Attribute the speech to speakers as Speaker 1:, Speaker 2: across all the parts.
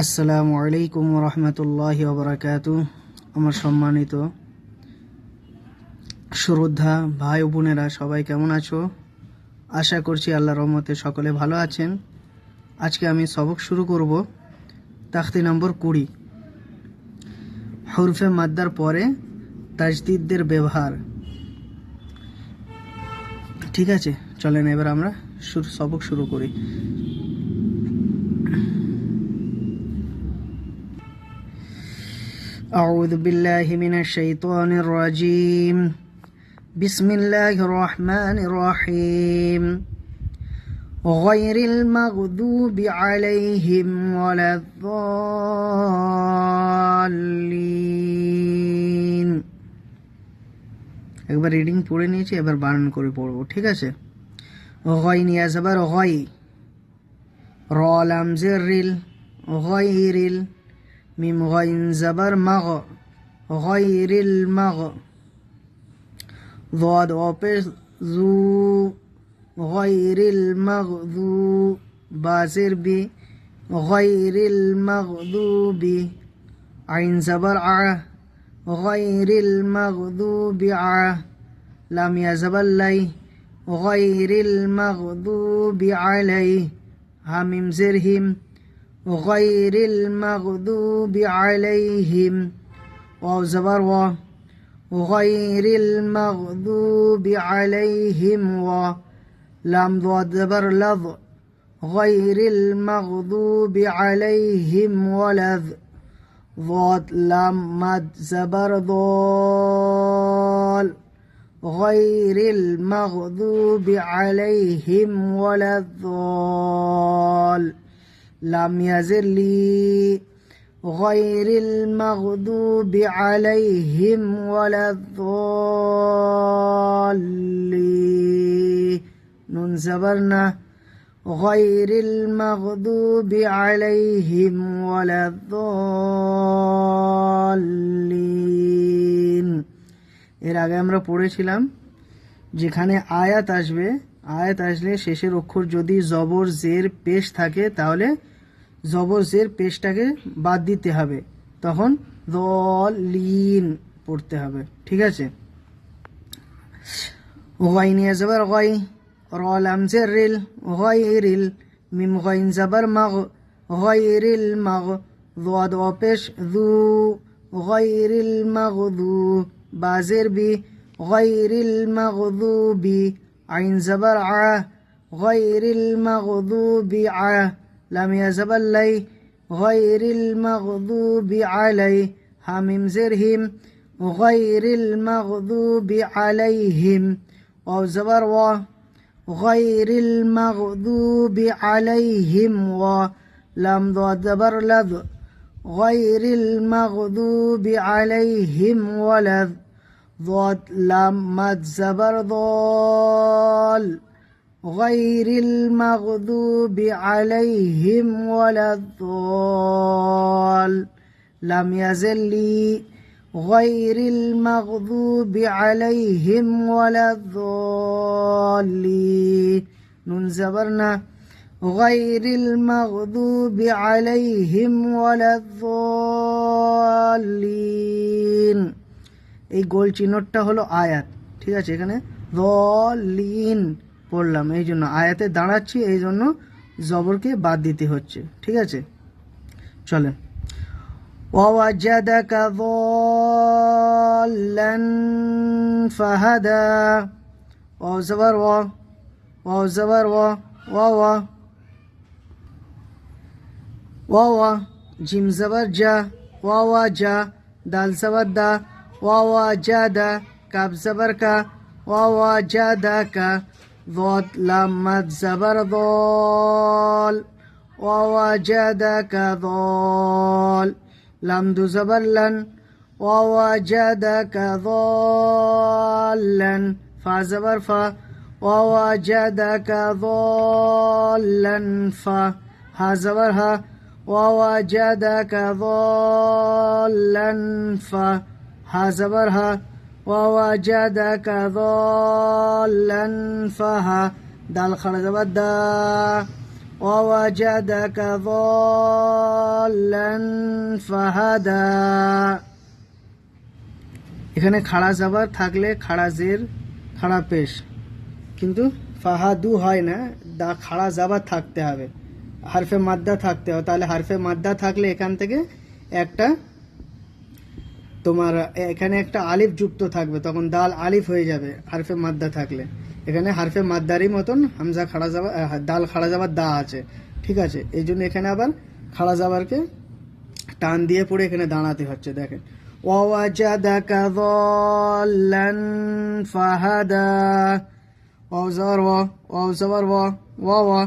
Speaker 1: আসসালামু আলাইকুম রহমতুল্লাহ ওবরাকাত আমার সম্মানিত শ্রদ্ধা ভাই বোনেরা, সবাই কেমন আছো? আশা করছি আল্লাহ রহমতে সকলে ভালো আছেন। আজকে আমি সবক শুরু করব তাখতি নম্বর কুড়ি। হরফে মাদ্দার পরে তাজদিদদের ব্যবহার। ঠিক আছে, চলেন এবার আমরা সবক শুরু করি। أعوذ بالله من الشيطان الرجيم بسم الله الرحمن الرحيم غير المغضوب عليهم ولا الضالين একবার রিডিং পড়ে নিয়েছি এবার বানান করে পড়বো ঠিক আছে গয় নিয়ে যাবার গয় র লামজের রিল গয় রিল ميم غين زبر مغ غير المغ. ضاد وبش ذو غير المغذوب باسر بي غير المغذوب عين زبر ع غير المغذوب ع. لم يزبل لي غير المغذوب عليه هم زرهم غير المغضوب عليهم. واو زبر و. غير المغضوب عليهم و. لام ضاد زبر لظ غير المغضوب عليهم ولذ ضاد لام مد زبر ضال. غير المغضوب عليهم ولا الضال لم يزل لي غير المغضوب عليهم ولا الضالين نون زبرنا غير المغضوب عليهم ولا الضالين এর আগে আমরা পড়েছিলাম যেখানে আয়াত আসবে আয়াত আসলে শেষের অক্ষর যদি জবর জের পেশ থাকে তাহলে জবর জের পেশটাকে বাদ দিতে হবে তখন লিন পড়তে হবে ঠিক আছে ওয়াই নিয়ে যাবার ওয়াই রল আমজের রিল ওয়াই রিল মিম ওয়াইন যাবার মাগ ওয়াই রিল মাগ দোয়াদ অপেশ দু ওয়াই রিল মাগ দু বাজের বি ওয়াই রিল মাগ দু বি আইন যাবার আ غير المغضوب ع لم يزب اللي غير المغضوب عليه. حميم زرهم غير المغضوب عليهم. واو زبر و غير المغضوب عليهم. و لم ضاد زبر لذ غير المغضوب عليهم. ولذ ضاد لام مد زبر ضال. غير المغضوب عليهم ولا الضال لم يزل لي غير المغضوب عليهم ولا الضالين نون زبرنا غير المغضوب عليهم ولا الضالين এই গোল চিহ্নটা হলো আয়াত ঠিক আছে এখানে দলিন পড়লাম এই জন্য আয়াতে দাঁড়াচ্ছি এই জন্য জবরকে বাদ দিতে হচ্ছে ঠিক আছে চলেন ووجدك ضالا فهدى واو زبر و واو زبر و واو واو جيم زبر جا واو جا دال زبر دا واو جادا كاب زبر كا واو جادا كا ضاد لام مد زبر ضال ووجدك ضال. لم دو زبر لن ووجدك ضالا. فا زبر فا ووجدك ضالا. فا ها زبر ها ووجدك ضالا. فا ها زبر ها ووجدك ضالا فها দাল খাড়া যাবার দা ووجدك ضالا فهدى এখানে খাড়া জাবার থাকলে খাড়া জের খাড়া পেশ কিন্তু ফাহাদু হয় না দা খাড়া জাবার থাকতে হবে হারফে মাদ্দা থাকতে হবে তাহলে হারফে মাদ্দা থাকলে এখান থেকে একটা তোমার, এখানে একটা আলিফ যুক্ত থাকবে, তখন দাল আলিফ হয়ে যাবে, হারফে মাদ্দা থাকলে। এখানে হারফে মাদ্দারই মতন হামজা খাড়া যাবা দাল খাড়া যাবার দা আছে, ঠিক আছে? এই জন্য এখানে আবার খাড়া যাবারকে টান দিয়ে পড়ে এখানে দাঁড়াতে হচ্ছে, দেখেন। ওয়া ওয়াও জবর ওয়া ওয়া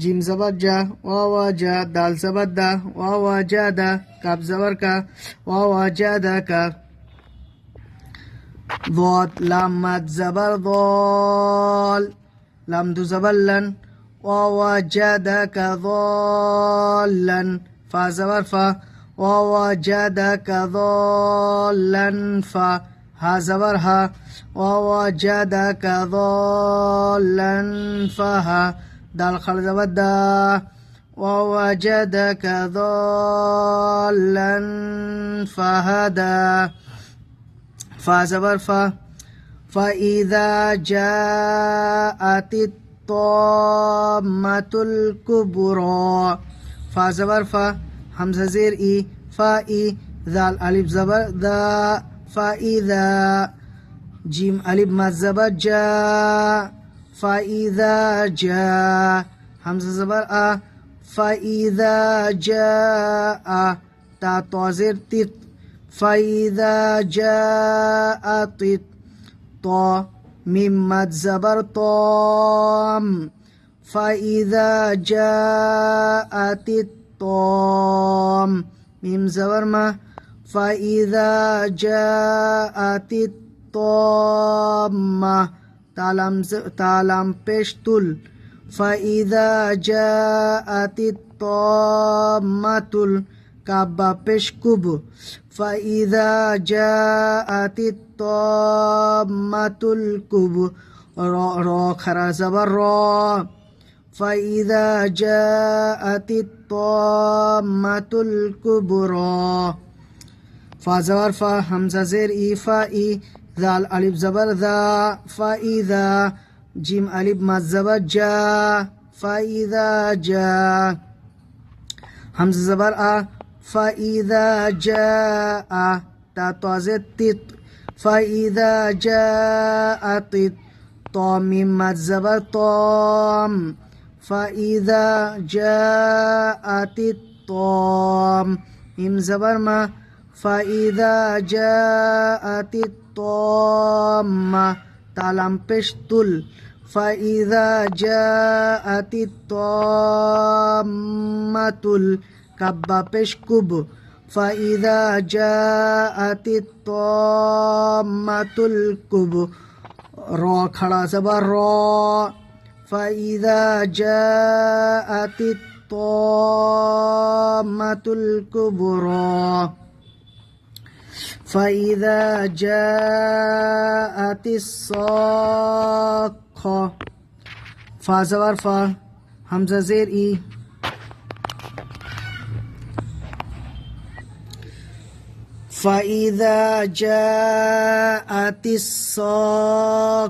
Speaker 1: جیم زبر جا واوا جا دال زبر دا واوا جا دا کاب زبر کا واوا جا دا کا. ضاد لام مد زبر ضال. لام دو زبر لن واوا جا دا کا ضال لن. فا زبر فا واوا جا دا کا ضال لن. فا ها زبر ها واوا جا دا ووجدك ضالا فها زبرها ووجدك ضالا ها دال خل زبر دا ووجدك ضالا فهدى فا زبر فا فإذا جاءت الطامة الكبرى. فا زبر فا همزة زير إي. فا إي. ذال ألف زبر ذا فإذا جيم ألف مد فإذا جاء همزة زبر أ فإذا جاء تا توزير تيت فإذا جاءت الطا ميم مد زبر طام فإذا جاءت الطام ميم زبر ما فإذا جاءت الطامة تالام تالام تلمبشتل فإذا جاءت الطامة الكبابشكب فإذا جاءت الطامة الكب را را خرا زبر را فإذا جاءت الطامة الكبرى فا زبر فا همزة زير إيفا إي. ذال الألف زبر ذا فإذا جيم ألف ما زبر جا فإذا جا. همز زبر أ فإذا جاء تا توازي تيت فإذا جاءت طامم مد زبر طام فإذا جاءت الطام إم زبر ما فإذا جاءت الطام الطامة تعلم بشتل فإذا جاءت الطامة الكبة بشكب فإذا جاءت الطامة الكب را خڑا سبا را فإذا جاءت الطامة الكبرى فإذا جاءت الصاخة. فا زبر فا همزة زير إي. فإذا جاءت الصاخة.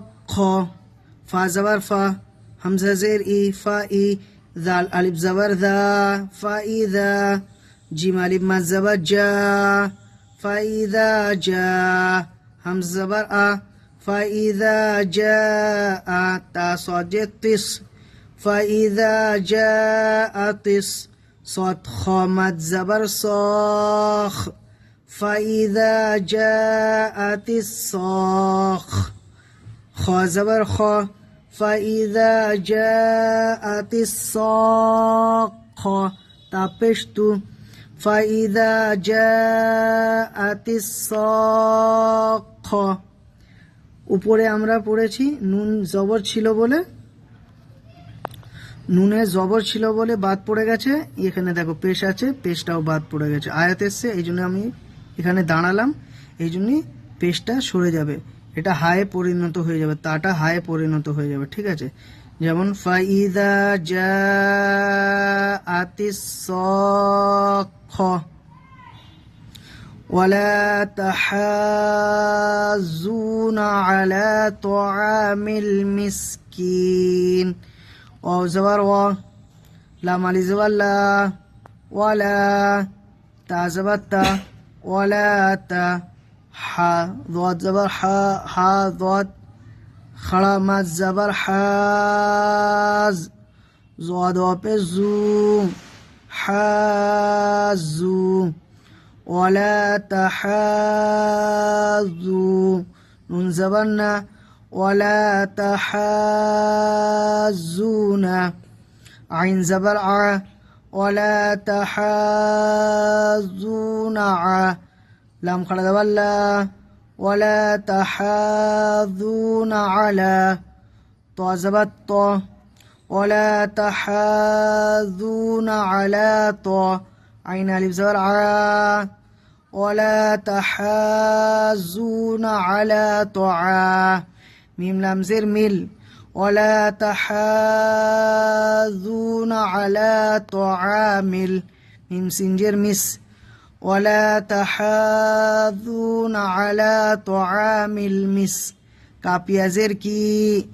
Speaker 1: فا زبر فا همزة زير إي. فا إي ذال ألف زبر ذا. فإذا جيم ألف مد زبر جا. فإذا جاء همزة زبر أ فإذا جاء تا طس فإذا جاء طس صاد خا مد زبر صاخ فإذا جاءت الصاخ خا زبر خا فإذا جاءت الصاخة تابشتو فإذا جاءت الصاخة উপরে আমরা পড়েছি নুন জবর ছিল বলে নুনে জবর ছিল বলে বাদ পড়ে গেছে এখানে দেখো পেশ আছে পেশটাও বাদ পড়ে গেছে আয়াত এসছে এই জন্য আমি এখানে দাঁড়ালাম এই জন্যই পেশটা সরে যাবে এটা হায়ে পরিণত হয়ে যাবে তাটা হায়ে পরিণত হয়ে যাবে ঠিক আছে যেমন ফাইদা জা আতিস ولا تحازون على طعام المسكين واو زبر و لام علي زبر لا ولا تا زبر تا ولا تا ح ضاد زبر ح ح ضاد خړه مات زبر حاز زواد په زو حازو ولا تحازوا نون زبرنا. ولا تحازون عين زبر ع. ولا تحازون ع. لام خلد ولا ولا تحاذون على طازبت ولا تحاذون على طا عين ألف زرعا ولا تحازون على طعا ميم لام زر مل ولا تحاذون على طعام ميم سنجر مس ولا تحاذون على طعام المس كابيازر كي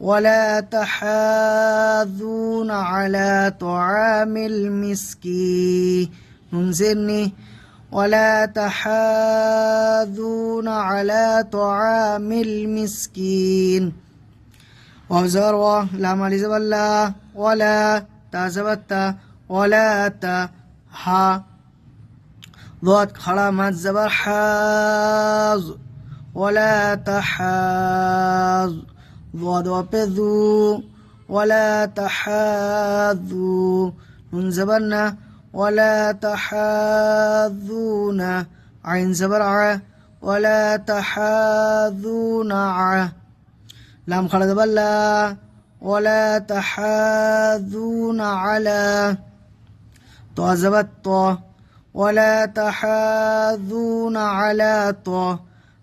Speaker 1: ولا تحاذون على طعام المسكين ننزلني. ولا تحاذون على طعام المسكين. وزر لا مالي ولا تازبتا ولا ها ضاد خلا زبر حاز ولا تحاز. ضاد وبذو ولا تحاذوا من زبرنا ولا تحاذون. عين زبر ولا تحاذون. ع لام خلد بلا ولا تحاذون. على تو زبت تو ولا تحاذون على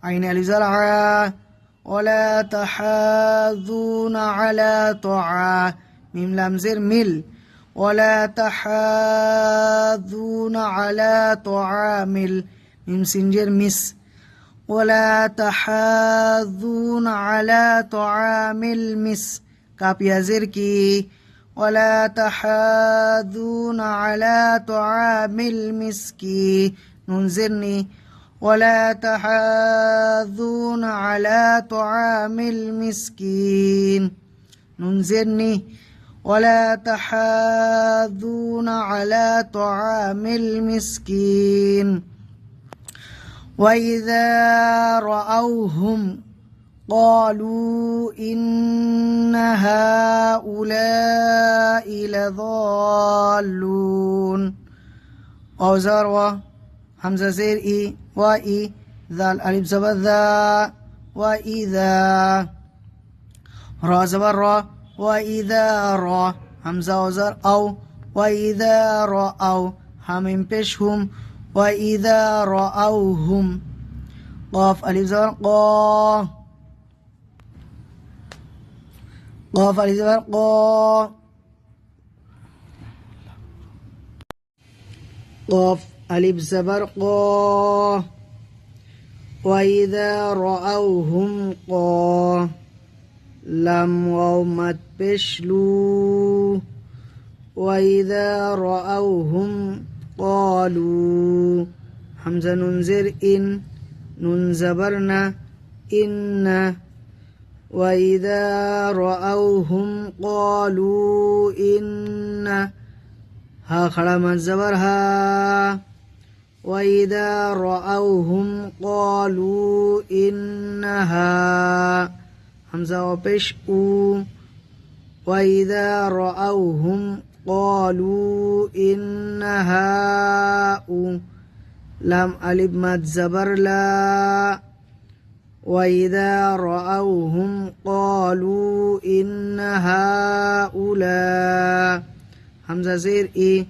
Speaker 1: عين الزرع ولا تحاذون على طعا ميم لام زر مل ولا تحاذون على طعام ميم سنجر مس ولا تحاذون على طعام المس كابيا زركي. ولا تحاذون على طعام المسكين. ننزرني ولا تحاذون على طعام المسكين. ننزرني ولا تحاذون على طعام المسكين. وإذا رأوهم قالوا إن هؤلاء لضالون. أوزار و همزة زير إي وإي ذال ألف زبر ذا وإذا را زبر را وإذا را. همزة وزر أو وإذا رأوا همين بشهم وإذا رأوهم قاف ألف زبر قاف قاف ألف زبر قا قاف. ألف زبر قا وإذا رأوهم قا لم ومت بشلو. وإذا رأوهم قالوا. حمزة ننزر إن ننزبرنا إن وإذا رأوهم قالوا إن ها خرم الزبرها وإذا رأوهم قالوا إنها همزة وبش وإذا رأوهم قالوا إنها لم ألب مد زبر لا وإذا رأوهم قالوا إن هؤلاء حمزة زير إيه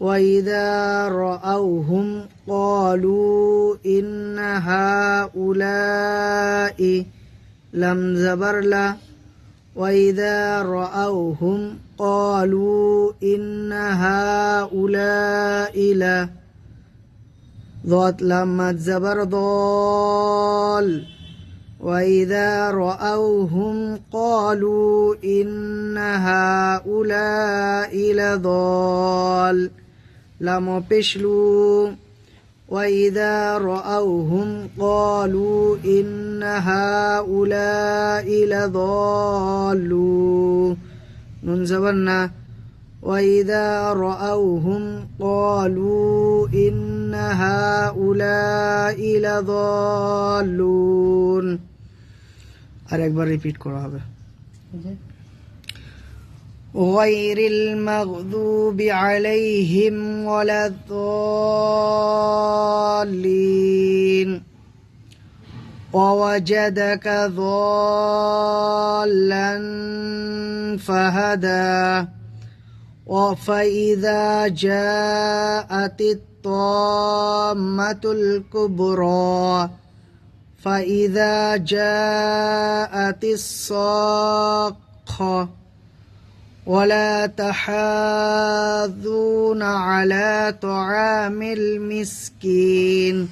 Speaker 1: وإذا رأوهم قالوا إن هؤلاء لم زبر لا وإذا رأوهم قالوا إن هؤلاء لا ضاد لما زبر ضال. وإذا رأوهم قالوا إن هؤلاء لضال. لم بشلو وإذا رأوهم قالوا إن هؤلاء لضالون نون زبرنا وإذا رأوهم قالوا إن هؤلاء لضالون আরেকবার রিপিট করা হবে غير المغضوب عليهم ولا الضالين ووجدك ضالا فهدى فإذا جاءت الطامة الكبرى فإذا جاءت الصاخة ولا تحاذون على طعام المسكين.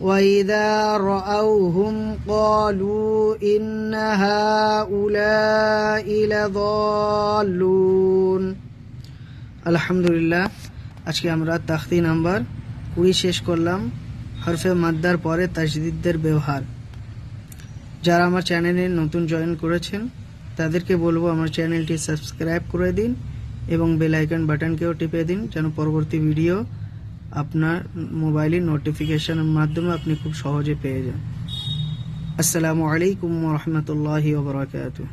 Speaker 1: وإذا رأوهم قالوا إن هؤلاء لضالون. আলহামদুলিল্লাহ, আজকে আমরা তাখতি নাম্বার কুড়ি শেষ করলাম, হরফে মাদ্দার পরে তাজদিদদের ব্যবহার। যারা আমার চ্যানেলে নতুন জয়েন করেছেন, তাদেরকে বলব আমার চ্যানেলটি সাবস্ক্রাইব করে দিন এবং বেল আইকন বাটনকেও টিপে দিন, যেন পরবর্তী ভিডিও আপনার মোবাইলের নোটিফিকেশনের মাধ্যমে আপনি খুব সহজে পেয়ে যান। আসসালামু আলাইকুম রহমতুল্লাহি ওবরাকাতুহ